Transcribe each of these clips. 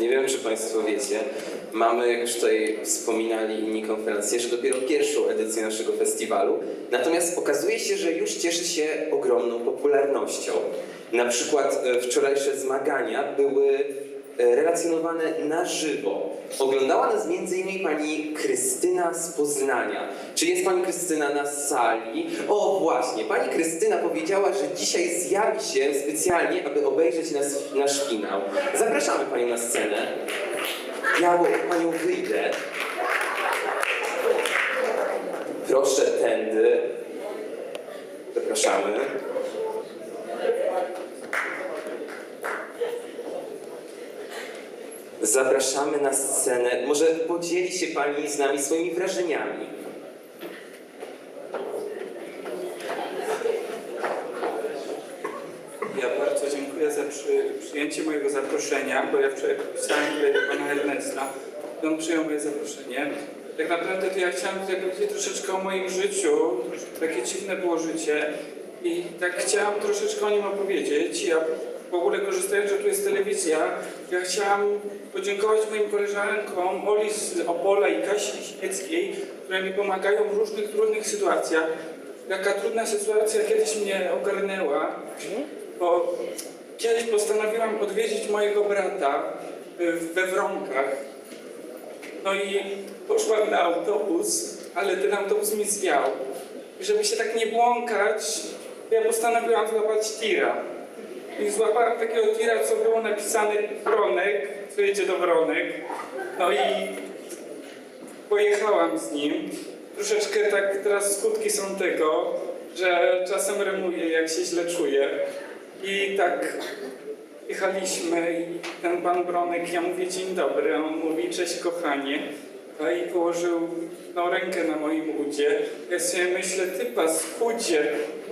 Nie wiem, czy Państwo wiecie, mamy, jak już tutaj wspominali inni konferencjerzy, dopiero pierwszą edycję naszego festiwalu. Natomiast okazuje się, że już cieszy się ogromną popularnością. Na przykład e, wczorajsze zmagania były relacjonowane na żywo. Oglądała nas m.in. pani Krystyna z Poznania. Czy jest pani Krystyna na sali? O właśnie, pani Krystyna powiedziała, że dzisiaj zjawi się specjalnie, aby obejrzeć nas, nasz finał. Zapraszamy panią na scenę. Ja po panią wyjdę. Proszę tędy. Zapraszamy. Zapraszamy na scenę. Może podzieli się Pani z nami swoimi wrażeniami. Ja bardzo dziękuję za przy, przyjęcie mojego zaproszenia, bo ja wczoraj pisałem do pana Ernesta i on przyjął moje zaproszenie. Tak naprawdę to ja chciałem tutaj powiedzieć troszeczkę o moim życiu, takie dziwne było życie i tak chciałam troszeczkę o nim opowiedzieć. Ja w ogóle korzystając, że tu jest telewizja, ja chciałam podziękować moim koleżankom Oli z Opola i Kasi Liśnieckiej, które mi pomagają w różnych trudnych sytuacjach. Taka trudna sytuacja kiedyś mnie ogarnęła, bo kiedyś postanowiłam odwiedzić mojego brata y, we Wronkach. No i poszłam na autobus, ale ten autobus mi zwiał. Żeby się tak nie błąkać, ja postanowiłam złapać tira. I złapałam takiego tira, co było napisane Wronek, co do Wronek. No i pojechałam z nim. Troszeczkę tak teraz skutki są tego, że czasem remuję, jak się źle czuję. I tak jechaliśmy i ten pan Bronek, ja mówię dzień dobry, a on mówi cześć kochanie. I położył no, rękę na moim udzie. Ja sobie myślę, ty paskudzie,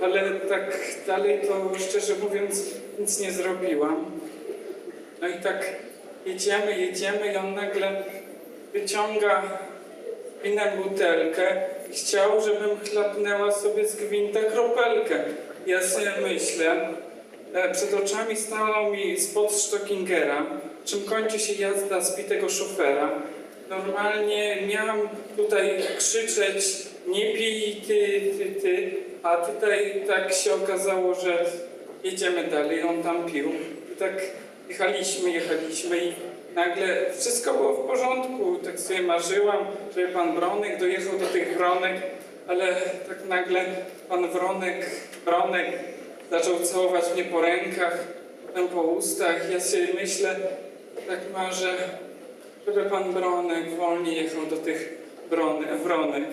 ale tak dalej to szczerze mówiąc nic nie zrobiłam. No i tak jedziemy, jedziemy i on nagle wyciąga winę butelkę i chciał, żebym chlapnęła sobie z gwinta kropelkę. Ja sobie myślę, e, przed oczami stanął mi spod Stockingera, czym kończy się jazda zbitego szofera. Normalnie miałam tutaj krzyczeć, nie pij ty, ty, ty, a tutaj tak się okazało, że jedziemy dalej, on tam pił. I tak jechaliśmy, jechaliśmy i nagle wszystko było w porządku. Tak sobie marzyłam, żeby pan Bronek dojechał do tych Wronek, ale tak nagle pan Wronek, Bronek zaczął całować mnie po rękach, potem po ustach. Ja sobie myślę, tak marzę, żeby pan Bronek wolniej jechał do tych Brony, Wronek.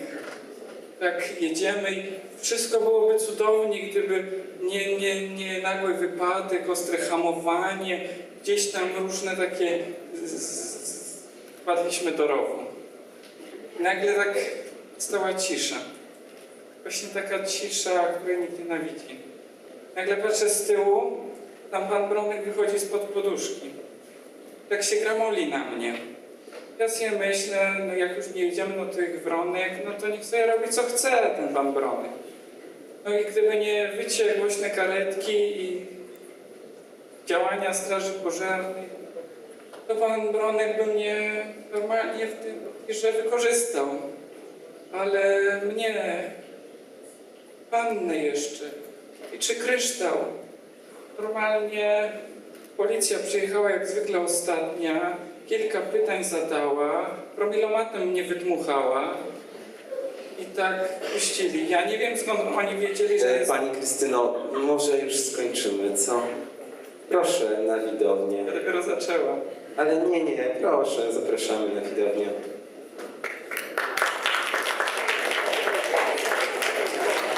Tak jedziemy i wszystko byłoby cudownie, gdyby nie, nie, nie nagły wypadek, ostre hamowanie, gdzieś tam różne takie... Wpadliśmy do rowu. Nagle tak stała cisza. Właśnie taka cisza, której nikt nienawidzi. Nagle patrzę z tyłu, tam pan Bronek wychodzi spod poduszki. Tak się gramoli na mnie. Ja sobie myślę, no jak już nie jedziemy do tych wronek, no to niech sobie robi co chce ten pan Bronek. No i gdyby nie wycie głośne karetki i działania Straży Pożarnej, to pan Bronek by mnie normalnie w tym że wykorzystał. Ale mnie, pannę jeszcze, i czy kryształ, normalnie policja przyjechała jak zwykle ostatnia, kilka pytań zadała, promilomatem mnie wydmuchała i tak puścili. Ja nie wiem skąd oni wiedzieli, że E, jest... Pani Krystyno, może już skończymy, co? Proszę na widownię. Ja dopiero zaczęłam. Ale nie, nie, proszę, zapraszamy na widownię.